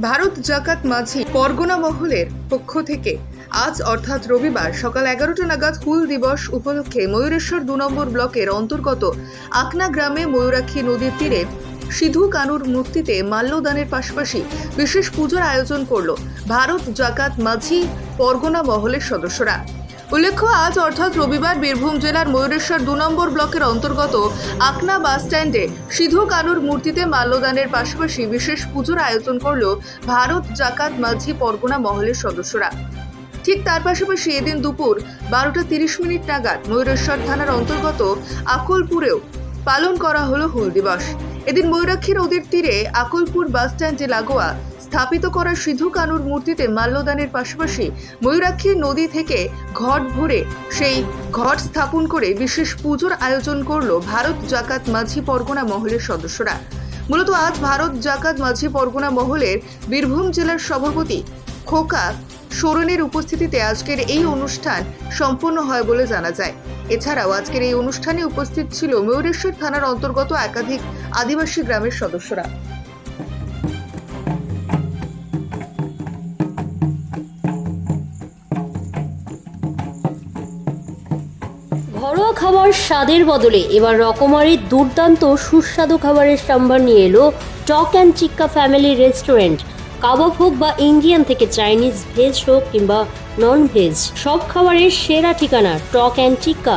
ভারত জাকাত মাঝি পরগনা মহলের পক্ষ থেকে আজ অর্থাৎ রবিবার সকাল এগারোটা নাগাদ হুল দিবস উপলক্ষে ময়ূরেশ্বর দু নম্বর ব্লকের অন্তর্গত আকনা গ্রামে ময়ূরাক্ষী নদীর তীরে সিধু কানুর মূর্তিতে মাল্যদানের পাশাপাশি বিশেষ পুজোর আয়োজন করল ভারত জাকাত মাঝি পরগনা মহলের সদস্যরা। উল্লেখ্য, আজ অর্থাৎ রবিবার বীরভূম জেলার ময়ূরেশ্বর দু নম্বর ব্লকের অন্তর্গত আকনা বাস স্ট্যান্ডে সিধু কানুর মূর্তিতে মাল্যদানের পাশাপাশি বিশেষ পুজোর আয়োজন করল ভারত জাকাত মাঝি পরগনা মহলের সদস্যরা। ঠিক তার পাশাপাশি এদিন দুপুর বারোটা তিরিশ মিনিট নাগাদ ময়ূরেশ্বর থানার অন্তর্গত আকলপুরেও পালন করা হলো হুল দিবস। এদিন ময়ূরাক্ষী নদীর তীরে আকলপুর বাস স্ট্যান্ডে লাগোয়া স্থাপিত করা সিধু কানুর মূর্তিতে মাল্যদানের পাশাপাশি ময়ূরাক্ষী নদী থেকে ঘট ভরে সেই ঘট স্থাপন করে বিশেষ পুজোর আয়োজন করল ভারত জাকাত মাঝি পরগনা মহলের সদস্যরা। মূলত আজ ভারত জাকাত মাঝি পরগনা মহলের বীরভূম জেলার সভাপতি খোকা সোরেনের উপস্থিতিতে আজকের এই অনুষ্ঠান সম্পন্ন হয় বলে জানা যায়। এছাড়াও আজকের এই অনুষ্ঠানে উপস্থিত ছিল ময়ূরেশ্বর থানার অন্তর্গত একাধিক আদিবাসী গ্রামের সদস্যরা। ঘরোয়া খাবার স্বাদের বদলে এবার রকমারি দুর্দান্ত সুস্বাদু খাবারের সম্ভার নিয়ে এলো টক অ্যান্ড চিক্কা ফ্যামিলি রেস্টুরেন্ট। কাবাব হোক বা ইন্ডিয়ান থেকে চাইনিজ ভেজ হোক কিংবা নন ভেজ সব খাবারের সেরা ঠিকানা টক অ্যান্ড চিক্কা।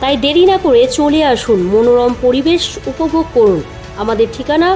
তাই দেরি না করে চলে আসুন মনোরম পরিবেশ উপভোগ করুন। আমাদের ঠিকানা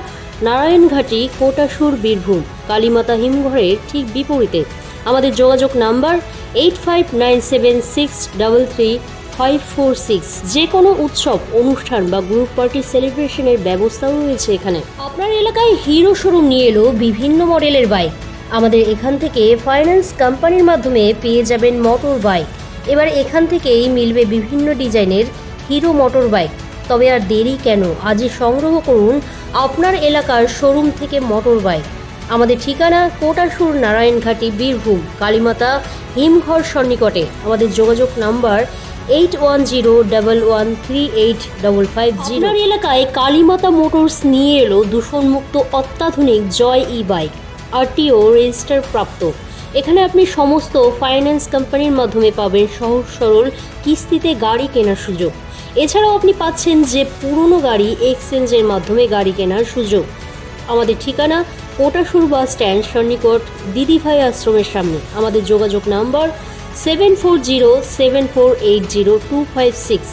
নারায়ণঘাটি, কোটাসুর, বীরভূম, কালীমাতা হিমঘরের ঠিক বিপরীতে। আমাদের যোগাযোগ number eight five nine seven six double three five four six যে কোনো উৎসব, অনুষ্ঠান বা গ্রুপ পার্টি সেলিব্রেশনের ব্যবস্থাও রয়েছে এখানে। আপনার এলাকায় হিরো শোরুম নিয়ে এলো বিভিন্ন মডেলের বাইক আমাদের এখান থেকে ফাইন্যান্স কোম্পানির মাধ্যমে পেয়ে যাবেন মোটর বাইক এবার এখান থেকেই মিলবে বিভিন্ন ডিজাইনের হিরো মোটর বাইক তবে আর দেরি কেন? আজই সংগ্রহ করুন আপনার এলাকার শোরুম থেকে মোটর বাইক আমাদের ঠিকানা কোটাসুর নারায়ণঘাটি বীরভূম, কালীমাতা হিমঘর সন্নিকটে। আমাদের যোগাযোগ number eight one zero double one three eight double five zero. এলাকায় কালীমাতা মোটরস নিয়ে এলো দূষণমুক্ত অত্যাধুনিক Joy e bike RTO register প্রাপ্ত। এখানে আপনি সমস্ত ফাইন্যান্স কোম্পানির মাধ্যমে পাবেন সহজ সরল কিস্তিতে গাড়ি কেনার সুযোগ। এছাড়াও আপনি পাচ্ছেন যে পুরনো গাড়ি এক্সচেঞ্জের মাধ্যমে গাড়ি কেনার সুযোগ। আমাদের ঠিকানা কোটাসুর বাস স্ট্যান্ড, সন্নিকট, দিদিভাই আশ্রমের সামনে। আমাদের যোগাযোগ number seven four zero seven four eight zero two five six